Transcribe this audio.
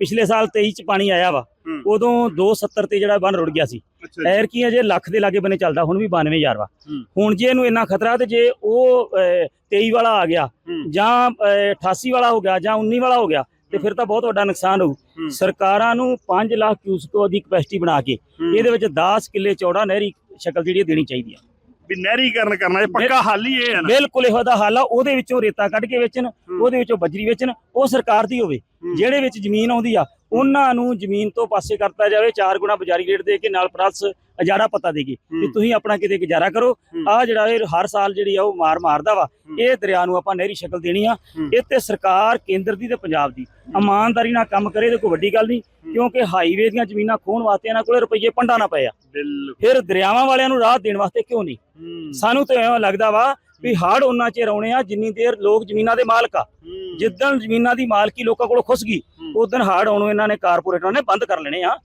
ਪਿਛਲੇ ਸਾਲ 23 ਚ ਪਾਣੀ ਆਇਆ ਵਾ ਹੂੰ। ਉਦੋਂ 270 ਤੇ ਜਿਹੜਾ ਬੰਨ ਰੁੜ ਗਿਆ ਸੀ ਐਰ ਕੀ ਅਜੇ ਲੱਖ ਦੇ ਲਾਗੇ ਬਨੇ ਚੱਲਦਾ ਹੁਣ ਵੀ 92000 ਵਾ ਹੂੰ। ਹੁਣ ਜੇ ਇਹਨੂੰ ਇੰਨਾ ਖਤਰਾ ਤੇ ਜੇ ਉਹ ਅਹ, 23 ਵਾਲਾ ਆ ਗਿਆ ਹੂੰ। ਜਾਂ ਅਹ, 88 ਵਾਲਾ ਹੋ ਗਿਆ ਜਾਂ 19 ਵਾਲਾ ਹੋ ਗਿਆ ਤੇ ਫਿਰ ਤਾਂ ਬਹੁਤ ਵੱਡਾ ਨੁਕਸਾਨ ਹੋਊ ਹੂੰ। ਸਰਕਾਰਾਂ ਨੂੰ 5 ਲੱਖ ਕਿਊਸਕੋ ਦੀ ਕਪੈਸਿਟੀ ਬਣਾ ਕੇ ਹੂੰ। ਇਹਦੇ ਵਿੱਚ 10 ਕਿੱਲੇ ਚੌੜਾ ਨਹਿਰੀ ਸ਼ਕਲ ਜਿਹੜੀ ਦੇਣੀ ਚਾਹੀਦੀ ਆ ਵੀ ਨਹਿਰੀਕਰਨ ਕਰਨਾ ਇਹ ਪੱਕਾ ਹੱਲ ਹੀ ਇਹ ਹੈ ਨਾ ਬਿਲਕੁਲ ਇਹੋ ਦਾ ਹਾਲ ਆ ਉਹਦੇ ਵਿੱਚੋਂ ਰੇਤਾ ਕੱਢ ਕੇ ਵੇਚਣ ਉਹਦੇ ਵਿੱਚੋਂ ਬਜਰੀ ਵੇਚਣ ਉਹ ਸਰਕਾਰ ਦੀ ਹੋਵੇ। ਜਿਹੜੇ ਵਿੱਚ ਜ਼ਮੀਨ ਆਉਂਦੀ ਆ ਉਹਨਾਂ ਨੂੰ ਜ਼ਮੀਨ ਤੋਂ ਪਾਸੇ ਕਰਤਾ ਜਾਵੇ ਚਾਰ ਗੁਣਾ ਬਜਾਰੀ ਰੇਟ ਦੇ ਕੇ ਨਾਲ ਪਲੱਸ ਅਜਾੜਾ ਪਤਾ ਦੇ ਕੇ। ਤੁਸੀਂ ਆਪਣਾ ਕਿਤੇ ਗੁਜ਼ਾਰਾ ਕਰੋ। ਆ ਜਿਹੜਾ ਇਹ ਹਰ ਸਾਲ ਜਿਹੜੀ ਆ ਉਹ ਮਾਰ ਮਾਰਦਾ ਵਾ। ਇਹ ਦਰਿਆ ਨੂੰ ਆਪਾਂ ਨਹਿਰੀ ਸ਼ਕਲ ਦੇਣੀ ਆ। ਇਹ ਤੇ ਸਰਕਾਰ ਕੇਂਦਰ ਦੀ ਤੇ ਪੰਜਾਬ ਦੀ ਇਮਾਨਦਾਰੀ ਨਾਲ ਕੰਮ ਕਰੇ ਤੇ ਕੋਈ ਵੱਡੀ ਗੱਲ ਨਹੀਂ ਕਿਉਂਕਿ ਹਾਈਵੇ ਦੀਆਂ ਜ਼ਮੀਨਾਂ ਖੋਣ ਵਾਸਤੇ ਇਹਨਾਂ ਕੋਲੇ ਰੁਪਈਏ ਪੰਡਾ ਨਾ ਪਏ ਆ ਬਿਲਕੁਲ ਫਿਰ ਦਰਿਆਵਾਂ ਵਾਲਿਆਂ ਨੂੰ ਰਾਹ ਦੇਣ ਵਾਸਤੇ ਕਿਉਂ ਨਹੀਂ। ਸਾਨੂੰ ਤਾਂ ਐਵੇਂ ਲੱਗਦਾ ਵਾ ਵੀ ਹੜ ਉਹਨਾਂ ਚਿਰ ਆਉਣੇ ਆ ਜਿੰਨੀ ਦੇਰ ਲੋਕ ਜ਼ਮੀਨਾਂ ਦੇ ਮਾਲਕ ਆ। ਜਿੱਦਣ ਜ਼ਮੀਨਾਂ ਦੀ ਮਾਲਕੀ ਲੋਕਾਂ ਕੋਲੋਂ ਖੁੱਸ ਗਈ ਹੂੰ। ਉਦੋਂ ਹੜ ਆਉਣੋਂ ਇਹਨਾਂ ਨੇ ਕਾਰਪੋਰੇਟਰਾਂ ਨੇ ਬੰਦ ਕਰ ਲੈਣੇ ਆ